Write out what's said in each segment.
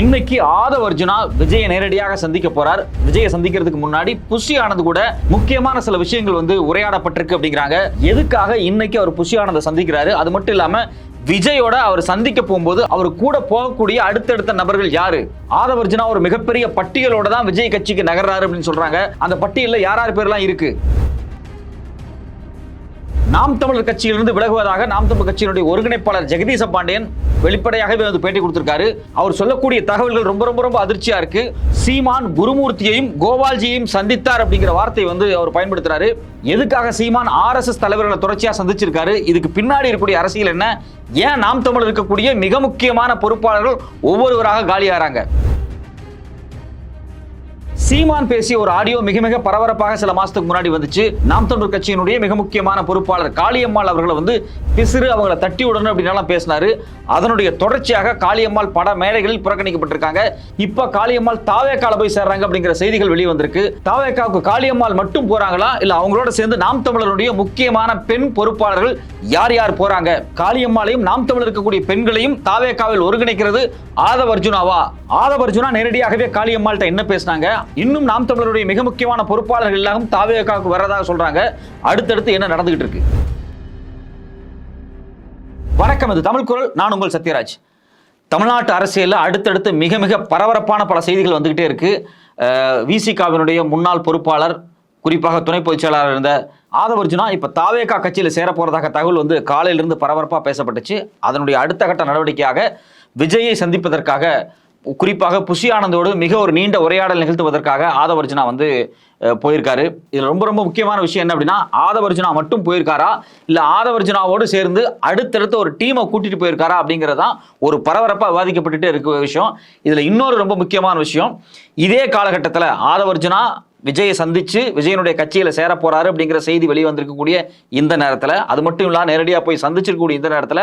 இன்னைக்கு ஆதவர்ஜுனா விஜயை நேரடியாக சந்திக்க போறார். விஜயை சந்திக்கிறதுக்கு முன்னாடி புஷி ஆனந்த் கூட முக்கியமான சில விஷயங்கள் வந்து உரையாடப்பட்டிருக்கு அப்படிங்கிறாங்க. எதுக்காக இன்னைக்கு அவர் புஷி ஆனந்தை சந்திக்கிறாரு? அது மட்டும் இல்லாம விஜயோட அவர் சந்திக்க போகும்போது அவர் கூட போகக்கூடிய அடுத்தடுத்த நபர்கள் யாரு? ஆதவர்ஜுனா ஒரு மிகப்பெரிய பட்டியலோட தான் விஜய் கட்சிக்கு நகர்றாரு அப்படின்னு சொல்றாங்க. அந்த பட்டியல்ல யார் யார் பேர்லாம் இருக்கு? நாம் தமிழர் கட்சியிலிருந்து விலகுவதாக நாம் தமிழர் கட்சியினுடைய ஒருங்கிணைப்பாளர் ஜெகதீச பாண்டியன் வெளிப்படையாகவே வந்து பேட்டி கொடுத்திருக்காரு. அவர் சொல்லக்கூடிய தகவல்கள் ரொம்ப ரொம்ப ரொம்ப அதிர்ச்சியா இருக்கு. சீமான் குருமூர்த்தியையும் கோபால்ஜியையும் சந்தித்தார் அப்படிங்கிற வார்த்தை வந்து அவர் பயன்படுத்துறாரு. எதுக்காக சீமான் ஆர்எஸ்எஸ் தலைவர்களை தொடர்ச்சியா சந்திச்சிருக்காரு? இதுக்கு பின்னாடி இருக்கக்கூடிய அரசியல் என்ன? ஏன் நாம் தமிழர் இருக்கக்கூடிய மிக முக்கியமான பொறுப்பாளர்கள் ஒவ்வொருவராக காலியாகிறாங்க? சீமான் பேசிய ஒரு ஆடியோ மிக மிக பரபரப்பாக சில மாசத்துக்கு முன்னாடி வந்துச்சு. நாம் தமிழர் கட்சியினுடைய மிக முக்கியமான பொறுப்பாளர் காளியம்மாள் அவர்களை வந்து பிசிறு அவங்களை தட்டி விடணும் அப்படின்லாம் பேசினாரு. அதனுடைய தொடர்ச்சியாக காளியம்மாள் பட மேடைகளில் புறக்கணிக்கப்பட்டிருக்காங்க. இப்ப காளியம்மாள் தாவேக்கால போய் சேர்றாங்க அப்படிங்கிற செய்திகள் வெளியே வந்திருக்கு தாவேக்காவுக்கு காளியம்மாள் மட்டும் போறாங்களா? இல்ல அவங்களோட சேர்ந்து நாம் தமிழருடைய முக்கியமான பெண் பொறுப்பாளர்கள் யார் யார் போறாங்க? காளியம்மாளையும் நாம் தமிழர் இருக்கக்கூடிய பெண்களையும் தாவேக்காவில் ஒருங்கிணைக்கிறது ஆதவ அர்ஜுனாவா? ஆதவ அர்ஜுனா நேரடியாகவே காளியம்மாள்கிட்ட என்ன பேசினாங்க? இன்னும் நாம் தமிழருடைய மிக முக்கியமான பொறுப்பாளர்கள் எல்லாம் தாவேக்காவுக்கு வர்றதாக சொல்றாங்க. அடுத்தடுத்து என்ன நடந்துகிட்டு இருக்கு? வணக்கம் இது தமிழ் குரல். நான் உங்கள் சத்யராஜ். தமிழ்நாட்டு அரசியலில் அடுத்தடுத்து மிக மிக பரபரப்பான பல செய்திகள் வந்துகிட்டே இருக்கு. விசிகாவினுடைய முன்னாள் பொறுப்பாளர் குறிப்பாக துணை பொதுச் செயலாளர் இருந்த ஆதவர்ஜுனா இப்போ தாவேகா கட்சியில் சேர போறதாக தகவல் வந்து காலையிலிருந்து பரபரப்பாக பேசப்பட்டுச்சு. அதனுடைய அடுத்த கட்ட நடவடிக்கையாக விஜயை சந்திப்பதற்காக குறிப்பாக புஷி ஆனந்தோடு மிக ஒரு நீண்ட உரையாடல் நிகழ்த்துவதற்காக ஆதவர்ஜுனா வந்து போயிருக்காரு. இதுல ரொம்ப ரொம்ப முக்கியமான விஷயம் என்ன அப்படின்னா ஆதவர்ஜுனா மட்டும் போயிருக்காரா? இல்ல ஆதவர்ஜுனாவோடு சேர்ந்து அடுத்தடுத்த ஒரு டீமை கூட்டிட்டு போயிருக்காரா அப்படிங்கறதுதான் ஒரு பரபரப்பா விவாதிக்கப்பட்டுட்டு இருக்க விஷயம். இதுல இன்னொரு ரொம்ப முக்கியமான விஷயம். இதே காலகட்டத்தில் ஆதவர்ஜுனா விஜயை சந்திச்சு விஜயனுடைய கட்சியில சேர போறாரு அப்படிங்கிற செய்தி வெளிவந்திருக்கக்கூடிய இந்த நேரத்தில். அது மட்டும் இல்லாம நேரடியாக போய் சந்திச்சிருக்கக்கூடிய இந்த நேரத்தில்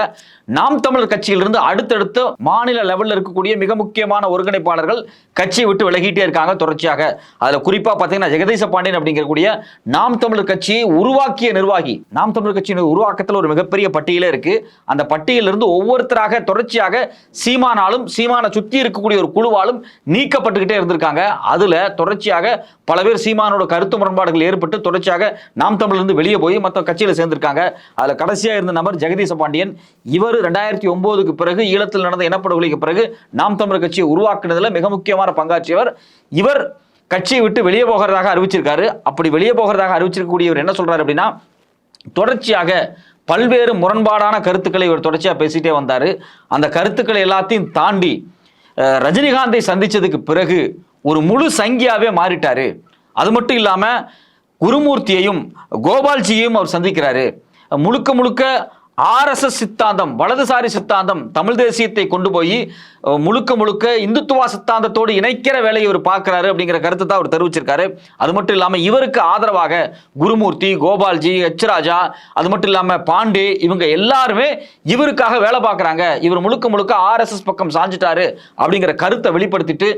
நாம் தமிழர் கட்சியிலிருந்து அடுத்தடுத்து மாநில லெவலில் இருக்கக்கூடிய மிக முக்கியமான ஒருங்கிணைப்பாளர்கள் கட்சியை விட்டு விலகிட்டே இருக்காங்க தொடர்ச்சியாக. அதில் குறிப்பாக பார்த்தீங்கன்னா ஜெகதீச பாண்டியன் அப்படிங்கக்கூடிய நாம் தமிழர் கட்சியை உருவாக்கிய நிர்வாகி நாம் தமிழர் கட்சியின் உருவாக்கத்தில் ஒரு மிகப்பெரிய பட்டியலே இருக்கு. அந்த பட்டியலிருந்து ஒவ்வொருத்தராக தொடர்ச்சியாக சீமானாலும் சீமானை சுற்றி இருக்கக்கூடிய ஒரு குழுவாலும் நீக்கப்பட்டுக்கிட்டே இருந்திருக்காங்க. அதுல தொடர்ச்சியாக பல பேர் சீமானோட கருத்து முரண்பாடுகள் ஏற்பட்டு தொடர்ச்சியாக நாம் தமிழ்லேருந்து வெளியே போய் மற்ற கட்சியில் சேர்ந்திருக்காங்க. அதில் கடைசியாக இருந்த நபர் ஜெகதீச பாண்டியன். இவர் ரெண்டாயிரத்தி ஒம்போதுக்கு பிறகு ஈழத்தில் நடந்த இனப்படுகொலைக்கு பிறகு நாம் தமிழர் கட்சியை உருவாக்குனதில் மிக முக்கியமான பங்காற்றியவர். இவர் கட்சியை விட்டு வெளியே போகிறதாக அறிவிச்சிருக்காரு. அப்படி வெளியே போகிறதாக அறிவிச்சிருக்கக்கூடியவர் என்ன சொல்றாரு அப்படின்னா தொடர்ச்சியாக பல்வேறு முரண்பாடான கருத்துக்களை இவர் தொடர்ச்சியாக பேசிட்டே வந்தார். அந்த கருத்துக்களை எல்லாத்தையும் தாண்டி ரஜினிகாந்தை சந்தித்ததுக்கு பிறகு ஒரு முழு சங்கியாவே மாறிட்டாரு. அது மட்டும் இல்லாமல் குருமூர்த்தியையும் கோபால்ஜியையும் அவர் சந்திக்கிறாரு. முழுக்க முழுக்க ஆர்எஸ்எஸ் சித்தாந்தம் வலதுசாரி சித்தாந்தம் தமிழ் தேசியத்தை கொண்டு போய் முழுக்க முழுக்க இந்துத்துவா சித்தாந்தத்தோடு இணைக்கிற வேலையை இவர் பார்க்குறாரு அப்படிங்கிற கருத்தை தான் அவர் தெரிவிச்சிருக்காரு. அது மட்டும் இல்லாமல் இவருக்கு ஆதரவாக குருமூர்த்தி கோபால்ஜி எச் ராஜா அது மட்டும் இல்லாமல் பாண்டே இவங்க எல்லாருமே இவருக்காக வேலை பார்க்குறாங்க. இவர் முழுக்க முழுக்க ஆர்எஸ்எஸ் பக்கம் சாஞ்சிட்டாரு அப்படிங்கிற கருத்தை வெளிப்படுத்திட்டு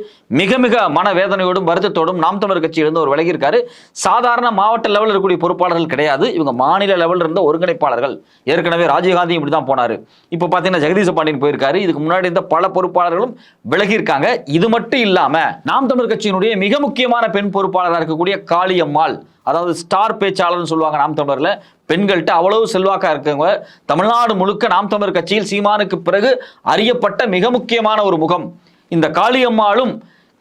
மிக மிக மனவேதனையோடும் வருத்தத்தோடும் நாம் தமிழர் கட்சியிலிருந்து ஒரு விலகியிருக்காரு. சாதாரண மாவட்ட லெவலில் இருக்கக்கூடிய பொறுப்பாளர்கள் கிடையாது. இவங்க மாநில லெவலில் இருந்த ஒருங்கிணைப்பாளர்கள். ஏற்கனவே ராஜீவ்காந்தி இப்படி தான் போனார். இப்போ பார்த்தீங்கன்னா ஜெகதீஷ பாண்டியன் போயிருக்காரு. இதுக்கு முன்னாடி இருந்த பல பொறுப்பாளர்களும் விலகியிருக்காங்க. இது மட்டும் இல்லாமல் நாம் தமிழர் கட்சியினுடைய மிக முக்கியமான பெண் பொறுப்பாளராக இருக்கக்கூடிய காளியம்மாள் அதாவது ஸ்டார் பேச்சாளர்னு சொல்லுவாங்க நாம் தமிழரில் பெண்கள்கிட்ட அவ்வளவு செல்வாக்கா இருக்கவங்க. தமிழ்நாடு முழுக்க நாம் தமிழர் கட்சியில் சீமானுக்கு பிறகு அறியப்பட்ட மிக முக்கியமான ஒரு முகம். இந்த காளியம்மாளும்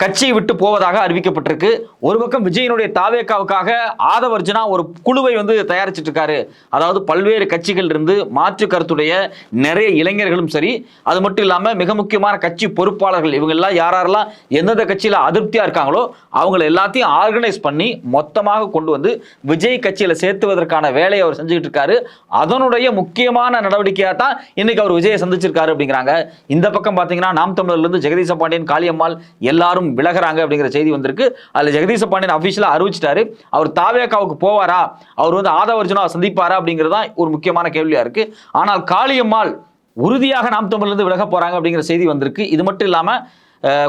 கட்சியை விட்டு போவதாக அறிவிக்கப்பட்டிருக்கு. ஒரு பக்கம் விஜயனுடைய தாவேக்காவுக்காக ஆதவர்ஜனா ஒரு குழுவை வந்து தயாரிச்சிட்டு இருக்காரு. அதாவது பல்வேறு கட்சிகள் இருந்து மாற்று கருத்துடைய நிறைய இளைஞர்களும் சரி அது மட்டும் இல்லாமல் மிக முக்கியமான கட்சி பொறுப்பாளர்கள் இவங்க எல்லாம் யார் யாரெல்லாம் எந்தெந்த கட்சியில் அதிருப்தியா இருக்காங்களோ அவங்களை எல்லாத்தையும் ஆர்கனைஸ் பண்ணி மொத்தமாக கொண்டு வந்து விஜய் கட்சியில சேர்த்துவதற்கான வேலையை அவர் செஞ்சுக்கிட்டு இருக்காரு. அதனுடைய முக்கியமான நடவடிக்கையாக தான் இன்னைக்கு அவர் விஜயை சந்திச்சிருக்காரு அப்படிங்கிறாங்க. இந்த பக்கம் பார்த்தீங்கன்னா நாம் தமிழர்லேருந்து ஜெகதீச பாண்டியன் காளியம்மாள் எல்லாரும் விலகுறாங்க அப்படிங்கிற செய்தி வந்திருக்கு. அதில் ஜெகதீஷ பாண்டியன் அபிஷியலாக அறிவிச்சிட்டாரு. அவர் தாவேக்காவுக்கு போவாரா? அவர் வந்து ஆதவர்ஜுனா சந்திப்பாரா அப்படிங்கிறது தான் ஒரு முக்கியமான கேள்வியாக இருக்கு. ஆனால் காளியம்மாள் உறுதியாக நாம் தமிழ்லேருந்து விலக போகிறாங்க அப்படிங்கிற செய்தி வந்திருக்கு. இது மட்டும் இல்லாமல்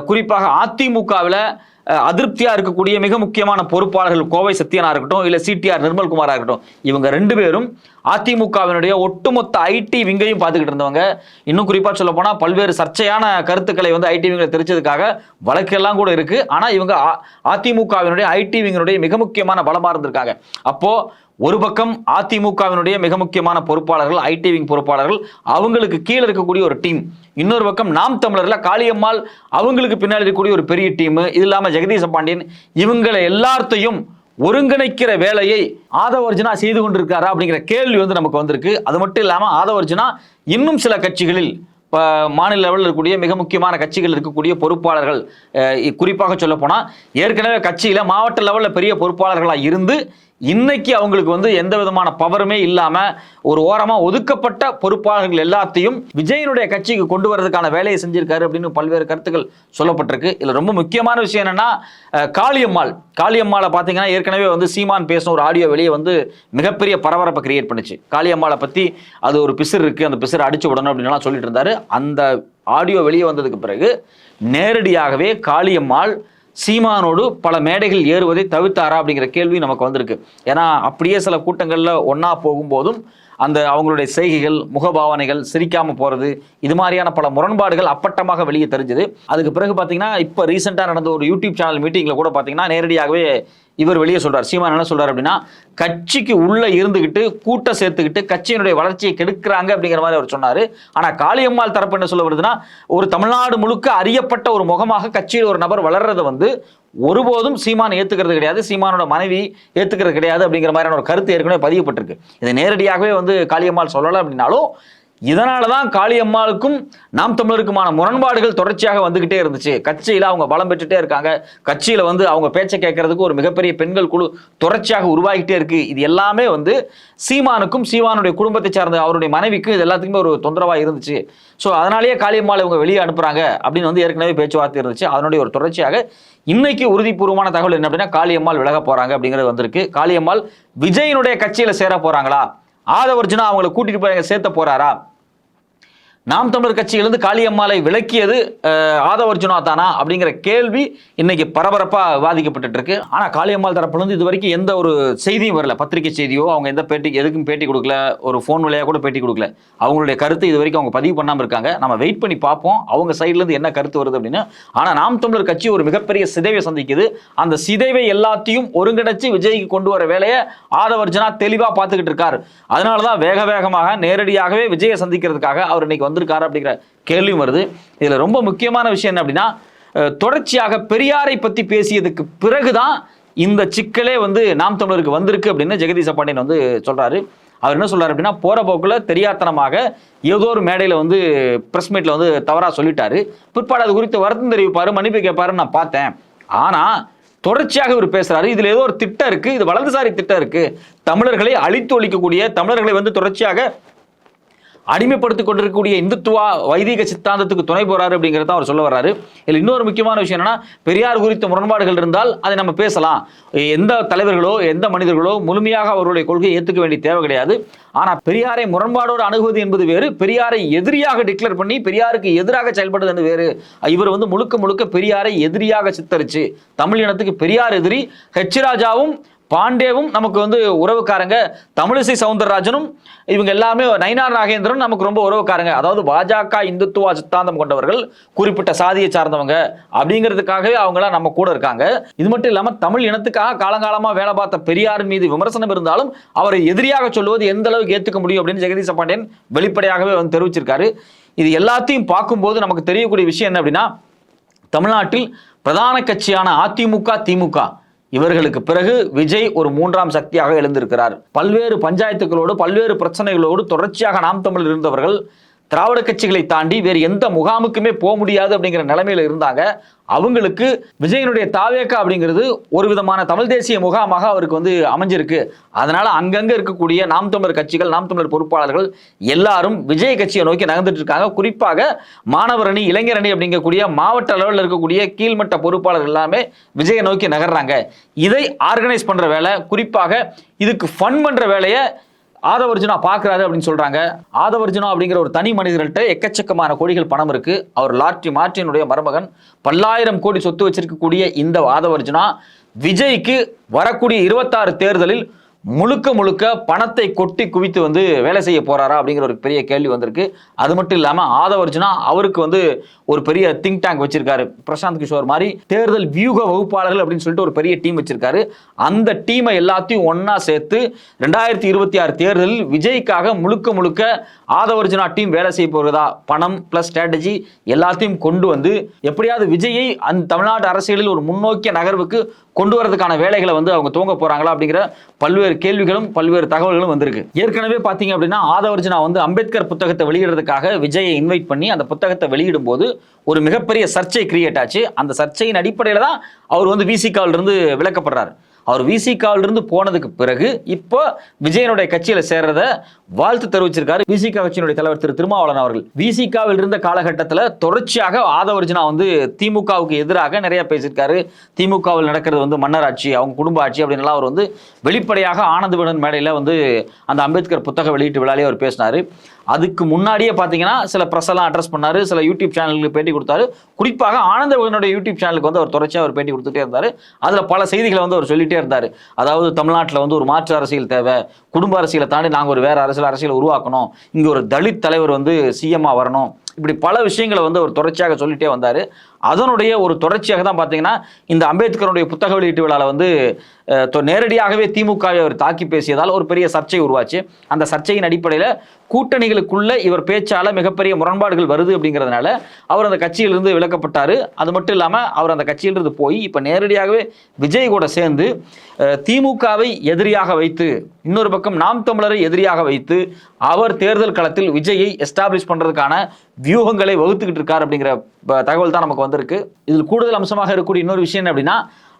குறிப்பாக அதிமுகவில் அதிருப்தியாக அதிருப்தியா இருக்கக்கூடிய மிக முக்கியமான பொறுப்பாளர்கள் கோவை சத்யனா இருக்கட்டும் இல்ல சிடிஆர் நிர்மல்குமாரா இருக்கட்டும். இவங்க ரெண்டு பேரும் அதிமுகவினுடைய ஒட்டுமொத்த ஐடி விங்கையும் பார்த்துக்கிட்டு இருந்தவங்க. இன்னும் குறிப்பா சொல்ல போனா பல்வேறு சர்ச்சையான கருத்துக்களை வந்து ஐடி விங்களை தெரிச்சதுக்காக வழக்கெல்லாம் கூட இருக்கு. ஆனா இவங்க அ- அதிமுகவினுடைய ஐடி விங்கினுடைய மிக முக்கியமான பலமா இருந்திருக்காங்க. அப்போ ஒரு பக்கம் அதிமுகவினுடைய மிக முக்கியமான பொறுப்பாளர்கள் ஐடி விங் பொறுப்பாளர்கள் அவங்களுக்கு கீழே இருக்கக்கூடிய ஒரு டீம். இன்னொரு பக்கம் நாம் தமிழர்ல காளியம்மாள் அவங்களுக்கு பின்னாடி இருக்கக்கூடிய ஒரு பெரிய டீம். இது இல்லாம ஜெகதீச பாண்டியன் இவங்களை எல்லாத்தையும் ஒருங்கிணைக்கிற வேலையை ஆதவர்ஜனா செய்து கொண்டிருக்காரா அப்படிங்கிற கேள்வி வந்து நமக்கு வந்திருக்கு. அது மட்டும் இல்லாமல் ஆதவர்ஜனா இன்னும் சில கட்சிகளில் இப்போ மாநில லெவலில் இருக்கக்கூடிய மிக முக்கியமான கட்சிகள் இருக்கக்கூடிய பொறுப்பாளர்கள் குறிப்பாக சொல்லப்போனால் ஏற்கனவே கட்சியில் மாவட்ட லெவலில் பெரிய பொறுப்பாளர்களாக இருந்து இன்னைக்கு அவங்களுக்கு வந்து எந்த விதமான பவருமே இல்லாமல் ஒரு ஓரமாக ஒதுக்கப்பட்ட பொறுப்பாளர்கள் எல்லாத்தையும் விஜயனுடைய கட்சிக்கு கொண்டு வரதுக்கான வேலையை செஞ்சிருக்காரு அப்படின்னு பல்வேறு கருத்துக்கள் சொல்லப்பட்டிருக்கு. இதில் ரொம்ப முக்கியமான விஷயம் என்னன்னா காளியம்மாள். காளியம்மாளை பார்த்தீங்கன்னா ஏற்கனவே வந்து சீமான் பேசின ஒரு ஆடியோ வெளியே வந்து மிகப்பெரிய பரபரப்பை கிரியேட் பண்ணுச்சு. காளியம்மாளை பற்றி அது ஒரு பிசிறு இருக்குது அந்த பிசிறு அடிச்சு விடணும் அப்படின்லாம் சொல்லிட்டு இருந்தாரு. அந்த ஆடியோ வெளியே வந்ததுக்கு பிறகு நேரடியாகவே காளியம்மாள் சீமானோடு பல மேடைகள் ஏறுவதை தவிர்த்தாரா அப்படிங்கிற கேள்வி நமக்கு வந்திருக்கு. ஏன்னா அப்படியே சில கூட்டங்களில் ஒன்றா போகும்போதும் அந்த அவங்களுடைய செய்கைகள் முகபாவனைகள் சிரிக்காமல் போகிறது இது மாதிரியான பல முரண்பாடுகள் அப்பட்டமாக வெளியே தெரிஞ்சது. அதுக்கு பிறகு பார்த்தீங்கன்னா இப்போ ரீசெண்டாக நடந்த ஒரு யூடியூப் சேனல் மீட்டிங்கில் கூட பார்த்தீங்கன்னா நேரடியாகவே இவர் வெளியே சொல்றார். சீமான் என்ன சொல்றாரு அப்படின்னா கட்சிக்கு உள்ள இருந்துகிட்டு கூட்டம் சேர்த்துக்கிட்டு கட்சியினுடைய வளர்ச்சியை கெடுக்கிறாங்க அப்படிங்கிற மாதிரி அவர் சொன்னாரு. ஆனா காளியம்மாள் தரப்பு என்ன சொல்ல வருதுன்னா ஒரு தமிழ்நாடு முழுக்க அறியப்பட்ட ஒரு முகமாக கட்சியில் ஒரு நபர் வளர்றதை வந்து ஒருபோதும் சீமான் ஏத்துக்கிறது கிடையாது சீமானோட மனைவி ஏத்துக்கிறது கிடையாது அப்படிங்கிற மாதிரியான ஒரு கருத்து ஏற்கனவே பதியப்பட்டிருக்கு. இதை நேரடியாகவே வந்து காளியம்மாள் சொல்லலை அப்படின்னாலும் இதனால தான் காளியம்மாளுக்கும் நாம் தமிழருக்குமான முரண்பாடுகள் தொடர்ச்சியாக வந்துகிட்டே இருந்துச்சு. கட்சியில் அவங்க பலம் பெற்றுட்டே இருக்காங்க. கட்சியில் வந்து அவங்க பேச்சை கேட்கறதுக்கு ஒரு மிகப்பெரிய பெண்கள் குழு தொடர்ச்சியாக உருவாகிட்டே இருக்கு. இது எல்லாமே வந்து சீமானுக்கும் சீமானுடைய குடும்பத்தை சார்ந்த அவருடைய மனைவிக்கும் இது எல்லாத்துக்குமே ஒரு தொந்தரவாக இருந்துச்சு. ஸோ அதனாலேயே காளியம்மாள் இவங்க வெளியே அனுப்புறாங்க அப்படின்னு வந்து ஏற்கனவே பேச்சுவார்த்தை இருந்துச்சு. அதனுடைய ஒரு தொடர்ச்சியாக இன்னைக்கு உறுதிப்பூர்வமான தகவல் என்ன அப்படின்னா காளியம்மாள் விலக போறாங்க அப்படிங்கிறது வந்திருக்கு. காளியம்மாள் விஜயனுடைய கட்சியில் சேர போறாங்களா? ஆதவர்ஜுனா அவங்களை கூட்டிட்டு போய் சேர்த்த போறாரா? நாம் தமிழர் கட்சியிலிருந்து காளியம்மாளை விளக்கியது அஹ், ஆதவர்ஜுனா தானா அப்படிங்கிற கேள்வி இன்னைக்கு பரபரப்பா விவாதிக்கப்பட்டு இருக்கு. ஆனா காளியம்மாள் தரப்புலேருந்து இது வரைக்கும் எந்த ஒரு செய்தியும் வரல. பத்திரிகை செய்தியோ அவங்க எந்த பேட்டி எதுக்கும் பேட்டி கொடுக்கல. ஒரு ஃபோன் வழியாக கூட பேட்டி கொடுக்கல. அவங்களுடைய கருத்து இது வரைக்கும் அவங்க பதிவு பண்ணாமல் இருக்காங்க. நம்ம வெயிட் பண்ணி பார்ப்போம். அவங்க சைடுல இருந்து என்ன கருத்து வருது அப்படின்னு. ஆனால் நாம் தமிழர் கட்சி ஒரு மிகப்பெரிய சிதைவை சந்திக்குது. அந்த சிதைவை எல்லாத்தையும் ஒருங்கிணைச்சு விஜய்க்கு கொண்டு வர வேலையை ஆதவர்ஜுனா தெளிவாக பார்த்துக்கிட்டு இருக்காரு. அதனாலதான் வேக வேகமாக நேரடியாகவே விஜயை சந்திக்கிறதுக்காக அவர் இன்னைக்கு வந்திருக்காரு அப்படிங்கிற கேள்வியும் வருது. இதில் ரொம்ப முக்கியமான விஷயம் என்ன அப்படின்னா தொடர்ச்சியாக பெரியாரை பற்றி பேசியதுக்கு பிறகுதான் இந்த சிக்கலே வந்து நாம் தமிழருக்கு வந்திருக்கு அப்படின்னு ஜெகதீச பாண்டியன் வந்து சொல்றாரு. அவர் என்ன சொல்றாரு அப்படின்னா போகிற போக்கில் தெரியாத்தனமாக ஏதோ ஒரு மேடையில் வந்து பிரஸ் மீட்டில் வந்து தவறாக சொல்லிட்டாரு. பிற்பாடு அது குறித்து வருத்தம் தெரிவிப்பாரு மன்னிப்பு கேட்பாருன்னு நான் பார்த்தேன். ஆனால் தொடர்ச்சியாக இவர் பேசுறாரு. இதில் ஏதோ ஒரு திட்டம் இருக்குது இது வலதுசாரி திட்டம் இருக்கு. தமிழர்களை அழித்து ஒழிக்கக்கூடிய தமிழர்களை வந்து தொடர்ச்சியாக அடிமைப்படுத்திக் கொண்டிருக்கக்கூடிய இந்துத்துவா வைதிக சித்தாந்தத்துக்கு துணை போறாரு அப்படிங்கிறத அவர் சொல்ல வர்றாரு. இதில் இன்னொரு முக்கியமான விஷயம் என்னன்னா பெரியார் குறித்த முரண்பாடுகள் இருந்தால் அதை நம்ம பேசலாம். எந்த தலைவர்களோ எந்த மனிதர்களோ முழுமையாக அவருடைய கொள்கையை ஏற்றுக்க வேண்டிய தேவை கிடையாது. ஆனால் பெரியாரை முரண்பாடோடு அணுகுவது என்பது வேறு பெரியாரை எதிரியாக டிக்ளேர் பண்ணி பெரியாருக்கு எதிராக செயல்படுவது என்று வேறு. இவர் வந்து முழுக்க முழுக்க பெரியாரை எதிரியாக சித்தரிச்சு தமிழ் இனத்துக்கு பெரியார் எதிரி ஹெச் ராஜாவும் பாண்டேவும் நமக்கு வந்து உறவுக்காரங்க தமிழிசை சவுந்தரராஜனும் இவங்க எல்லாமே நயினார் நாகேந்திரன் நமக்கு ரொம்ப உறவுக்காரங்க. அதாவது பாஜக இந்துத்துவ சித்தாந்தம் கொண்டவர்கள் குறிப்பிட்ட சாதியை சார்ந்தவங்க அப்படிங்கிறதுக்காகவே அவங்களாம் நம்ம கூட இருக்காங்க. இது மட்டும் இல்லாமல் தமிழ் இனத்துக்காக காலங்காலமாக வேலை பார்த்த பெரியார் மீது விமர்சனம் இருந்தாலும் அவரை எதிரியாக சொல்லுவது எந்த அளவுக்கு ஏற்றுக்க முடியும் அப்படின்னு ஜெகதீச பாண்டியன் வெளிப்படையாகவே வந்து தெரிவிச்சிருக்காரு. இது எல்லாத்தையும் பார்க்கும்போது நமக்கு தெரியக்கூடிய விஷயம் என்ன அப்படின்னா தமிழ்நாட்டில் பிரதான கட்சியான அதிமுக திமுக இவர்களுக்கு பிறகு விஜய் ஒரு மூன்றாம் சக்தியாக எழுந்திருக்கிறார். பல்வேறு பஞ்சாயத்துகளோடு பல்வேறு பிரச்சனைகளோடு தொடர்ச்சியாக நாம் தமிழ் இருந்தவர்கள் திராவிட கட்சிகளை தாண்டி வேறு எந்த முகாமுக்குமே போக முடியாது அப்படிங்கிற நிலைமையில இருந்தாங்க. அவங்களுக்கு விஜயனுடைய தாவேக்கா அப்படிங்கிறது ஒரு விதமான தமிழ் தேசிய முகாமாக அவருக்கு வந்து அமைஞ்சிருக்கு. அதனால அங்கங்க இருக்கக்கூடிய நாம் தமிழர் கட்சிகள் நாம் தமிழர் பொறுப்பாளர்கள் எல்லாரும் விஜய் கட்சியை நோக்கி நகர்ந்துட்டு இருக்காங்க. குறிப்பாக மாணவர் அணி இளைஞர் அணி அப்படிங்கக்கூடிய மாவட்ட அளவில் இருக்கக்கூடிய கீழ்மட்ட பொறுப்பாளர்கள் எல்லாமே விஜயை நோக்கி நகர்றாங்க. இதை ஆர்கனைஸ் பண்ற வேலை குறிப்பாக இதுக்கு ஃபன் பண்ற வேலையை ஆதவர்ஜுனா பார்க்குறாரு அப்படின்னு சொல்கிறாங்க ஆதவர்ஜுனா அப்படிங்கிற ஒரு தனி மனிதர்கள்ட்ட எக்கச்சக்கமான கோடிகள் பணம் இருக்குது அவர் லாட்ரி மார்ட்டினுடைய மருமகன். பல்லாயிரம் கோடி சொத்து வச்சிருக்கக்கூடிய இந்த ஆதவர்ஜுனா விஜய்க்கு வரக்கூடிய இருபத்தாறு தேர்தலில் முழுக்க முழுக்க பணத்தை கொட்டி குவித்து வந்து வேலை செய்ய போறாரா அப்படிங்கிற ஒரு பெரிய கேள்வி வந்திருக்கு. அது மட்டும் இல்லாமல் ஆதவர்ஜுனா அவருக்கு வந்து ஒரு பெரிய திங்க் டேங்க் வச்சிருக்காரு. பிரசாந்த் கிஷோர் மாதிரி தேர்தல் வியூக வகுப்பாளர்கள் அப்படின்னு சொல்லிட்டு ஒரு பெரிய டீம் வச்சிருக்காரு. அந்த டீமை எல்லாத்தையும் ஒன்னா சேர்த்து ரெண்டாயிரத்தி இருபத்தி ஆறு தேர்தலில் விஜய்க்காக முழுக்க முழுக்க ஆதவர்ஜுனா டீம் வேலை செய்ய போகிறதா பணம் பிளஸ் ஸ்ட்ராட்டஜி எல்லாத்தையும் கொண்டு வந்து எப்படியாவது விஜயை அந்த தமிழ்நாடு அரசியலில் ஒரு முன்னோக்கிய நகர்வுக்கு கொண்டு வரதுக்கான வேலைகளை வந்து அவங்க துவங்க போறாங்களா அப்படிங்கிற பல்வேறு கேள்விகளும் பல்வேறு தகவல்களும் வந்திருக்கு. ஏற்கனவே பார்த்தீங்க அப்படின்னா ஆதவர்ஜுனா வந்து அம்பேத்கர் புத்தகத்தை வெளியிடுறதுக்காக விஜயை இன்வைட் பண்ணி அந்த புத்தகத்தை வெளியிடும் போது ஒரு மிகப்பெரிய சர்ச்சை கிரியேட் ஆச்சு. அந்த சர்ச்சையின் அடிப்படையில் தான் அவர் வந்து விசிகாவிலிருந்து விளக்கப்படுறாரு. அவர் விசிகாவிலிருந்து போனதுக்கு பிறகு இப்போ விஜயனுடைய கட்சியில் சேர்றத வாழ்த்து தெரிவிச்சிருக்காரு விசிகா கட்சியினுடைய தலைவர் திரு திருமாவளவன் அவர்கள். விசிகாவில் இருந்த காலகட்டத்தில் தொடர்ச்சியாக ஆதவர்ஜுனா வந்து திமுகவுக்கு எதிராக நிறைய பேசியிருக்காரு. திமுகவில் நடக்கிறது வந்து மன்னராட்சி அவங்க குடும்ப ஆட்சி அப்படின்லாம் அவர் வந்து வெளிப்படையாக ஆனந்த விடன் மேடையில் வந்து அந்த அம்பேத்கர் புத்தக வெளியீட்டு விழாலே அவர் பேசினார். அதுக்கு முன்னாடியே பார்த்தீங்கன்னா சில ப்ரெஸ்ஸெல்லாம் அட்ரஸ் பண்ணார். சில யூடியூப் சேனலுக்கு பேட்டி கொடுத்தாரு. குறிப்பாக ஆனந்த விகனுடைய யூடியூப் சேனலுக்கு வந்து அவர் தொடர்ச்சியாக அவர் பேட்டி கொடுத்துட்டே இருந்தார். அதில் பல செய்திகளை வந்து அவர் சொல்லிகிட்டே இருந்தார். அதாவது தமிழ்நாட்டில் வந்து ஒரு மாற்று அரசியல் தேவை. குடும்ப அரசியலை தாண்டி நாங்கள் ஒரு வேறு அரசியல் அரசியலை உருவாக்கணும். இங்கே ஒரு தலித் தலைவர் வந்து சிஎம்மாக வரணும். இப்படி பல விஷயங்களை வந்து அவர் தொடர்ச்சியாக சொல்லிகிட்டே வந்தார். அதனுடைய ஒரு தொடர்ச்சியாக தான் பார்த்தீங்கன்னா இந்த அம்பேத்கருடைய புத்தக வெளியீட்டு விழாவில் வந்து நேரடியாகவே திமுகவை அவர் தாக்கி பேசியதால் ஒரு பெரிய சர்ச்சை உருவாச்சு. அந்த சர்ச்சையின் அடிப்படையில் கூட்டணிகளுக்குள்ள இவர் பேச்சால மிகப்பெரிய முரண்பாடுகள் வருது அப்படிங்கிறதுனால அவர் அந்த கட்சியிலிருந்து விலக்கப்பட்டார். அது மட்டும் இல்லாமல் அவர் அந்த கட்சியிலிருந்து போய் இப்போ நேரடியாகவே விஜய் கூட சேர்ந்து திமுகவை எதிரியாக வைத்து இன்னொரு பக்கம் நாம் தமிழரை எதிரியாக வைத்து அவர் தேர்தல் களத்தில் விஜயை எஸ்டாப்ளிஷ் பண்ணுறதுக்கான வியூகங்களை வகுத்துக்கிட்டு இருக்கார் அப்படிங்கிற ப- தகவல் தான் நமக்கு வந்திருக்கு. இதில் கூடுதல் அம்சமாக இருக்கக்கூடிய இன்னொரு விஷயம் என்ன அப்படின்னா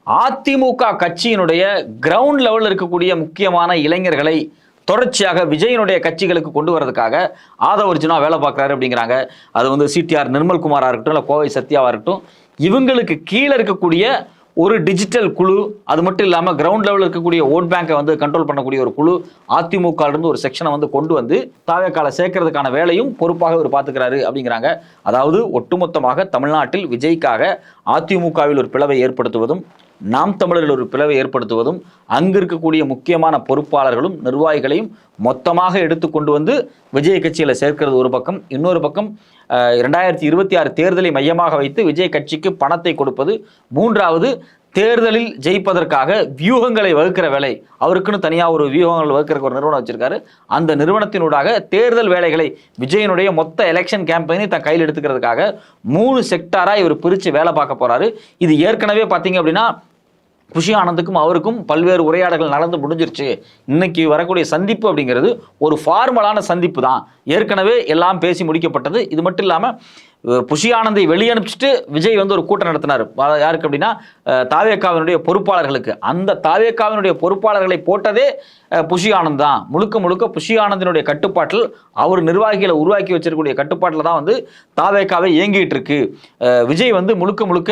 அதிமுக கட்சியினுடைய கிரவுண்ட் லெவலில் இருக்கக்கூடிய முக்கியமான இளைஞர்களை தொடர்ச்சியாக விஜயனுடைய கட்சிகளுக்கு கொண்டு வரதுக்காக ஆதவர்ஜுனா வேலை பார்க்குறாரு அப்படிங்கிறாங்க. அது வந்து சிடிஆர் நிர்மல்குமாராக இருக்கட்டும் இல்லை கோவை சத்யாவாக இருக்கட்டும் இவங்களுக்கு கீழே இருக்கக்கூடிய ஒரு டிஜிட்டல் குழு அது மட்டும் இல்லாமல் கிரவுண்ட் லெவலில் இருக்கக்கூடிய ஓட் பேங்கை வந்து கண்ட்ரோல் பண்ணக்கூடிய ஒரு குழு அதிமுகலேருந்து ஒரு செக்ஷனை வந்து கொண்டு வந்து தாவேக்கால சேர்க்கறதுக்கான வேலையும் பொறுப்பாக இவர் பார்த்துக்கிறாரு அப்படிங்கிறாங்க. அதாவது ஒட்டுமொத்தமாக தமிழ்நாட்டில் விஜய்க்காக அதிமுகவில் ஒரு பிளவை ஏற்படுத்துவதும் நாம் தமிழரில் ஒரு பிளவை ஏற்படுத்துவதும் அங்கு இருக்கக்கூடிய முக்கியமான பொறுப்பாளர்களும் நிர்வாகிகளையும் மொத்தமாக எடுத்து கொண்டு வந்து விஜய் கட்சியில் சேர்க்கிறது ஒரு பக்கம். இன்னொரு பக்கம் இரண்டாயிரத்தி இருபத்தி ஆறு தேர்தலை மையமாக வைத்து விஜய் கட்சிக்கு பணத்தை கொடுப்பது. மூன்றாவது தேர்தலில் ஜெயிப்பதற்காக வியூகங்களை வகுக்கிற வேலை. அவருக்குன்னு தனியாக ஒரு வியூகங்கள் வகுக்கிற ஒரு நிறுவனம் வச்சிருக்காரு. அந்த நிறுவனத்தினூடாக தேர்தல் வேலைகளை விஜயனுடைய மொத்த எலெக்ஷன் கேம்பெயினை தன் கையில் எடுத்துக்கிறதுக்காக மூணு செக்டாராக இவர் பிரித்து வேலை பார்க்க போகிறாரு இது ஏற்கனவே பார்த்தீங்க அப்படின்னா குஷி ஆனந்துக்கும் அவருக்கும் பல்வேறு உரையாடல்கள் நடந்து முடிஞ்சிருச்சு. இன்னைக்கு வரக்கூடிய சந்திப்பு அப்படிங்கிறது ஒரு ஃபார்மலான சந்திப்பு தான். ஏற்கனவே எல்லாம் பேசி முடிக்கப்பட்டது. இது மட்டும் இல்லாமல் புஷி ஆனந்தை வெளியனுப்பிச்சிட்டு விஜய் வந்து ஒரு கூட்டம் நடத்தினார். யாருக்கு அப்படின்னா தாவேக்காவினுடைய பொறுப்பாளர்களுக்கு. அந்த தாவேக்காவினுடைய பொறுப்பாளர்களை போட்டதே அஹ், புஷி ஆனந்த் தான். முழுக்க முழுக்க புஷி ஆனந்தினுடைய கட்டுப்பாட்டில் அவர் நிர்வாகிகளை உருவாக்கி வச்சிருக்கக்கூடிய கட்டுப்பாட்டில் தான் வந்து தாவேக்காவை இயங்கிட்டு இருக்கு. விஜய் வந்து முழுக்க முழுக்க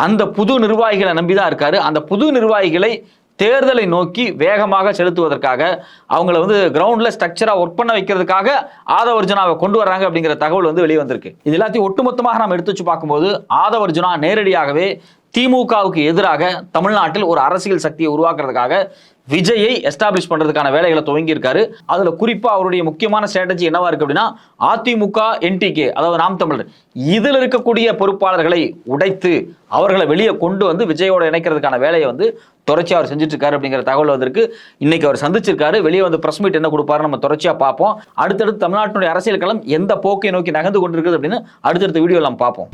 அந்த புது நிர்வாகிகளை நம்பி தான் இருக்காரு. அந்த புது நிர்வாகிகளை தேர்தலை நோக்கி வேகமாக செலுத்துவதற்காக அவங்கள வந்து கிரவுண்டில் ஸ்ட்ரக்சராக ஒர்க் பண்ண வைக்கிறதுக்காக ஆதவர்ஜுனாவை கொண்டு வர்றாங்க அப்படிங்கிற தகவல் வந்து வெளியே வந்திருக்கு. இது எல்லாத்தையும் ஒட்டுமொத்தமாக நாம் எடுத்து வச்சு பார்க்கும்போது ஆதவர்ஜுனா நேரடியாகவே திமுகவுக்கு எதிராக தமிழ்நாட்டில் ஒரு அரசியல் சக்தியை உருவாக்குறதுக்காக விஜயை எஸ்டாப்ளிஷ் பண்றதுக்கான வேலைகளை துவங்கி இருக்காரு அதுல குறிப்பா அவருடைய முக்கியமான ஸ்ட்ராட்டஜி என்னவா இருக்கு அப்படின்னா அதிமுக என்டிகே அதாவது நாம் தமிழர் இதில் இருக்கக்கூடிய பொறுப்பாளர்களை உடைத்து அவர்களை வெளியே கொண்டு வந்து விஜயோட இணைக்கிறதுக்கான வேலையை வந்து தொடர்ச்சியாக அவர் செஞ்சுட்டு இருக்காரு அப்படிங்கிற தகவல் வந்திருக்கு. இன்னைக்கு அவர் சந்திச்சிருக்காரு. வெளியே வந்து பிரஸ் மீட் என்ன கொடுப்பாரு நம்ம தொடர்ச்சியா பார்ப்போம். அடுத்தடுத்து தமிழ்நாட்டினுடைய அரசியல் களம் எந்த போக்கை நோக்கி நகர்ந்து கொண்டிருக்குது அப்படின்னு அடுத்தடுத்த வீடியோ நம்ம பார்ப்போம்.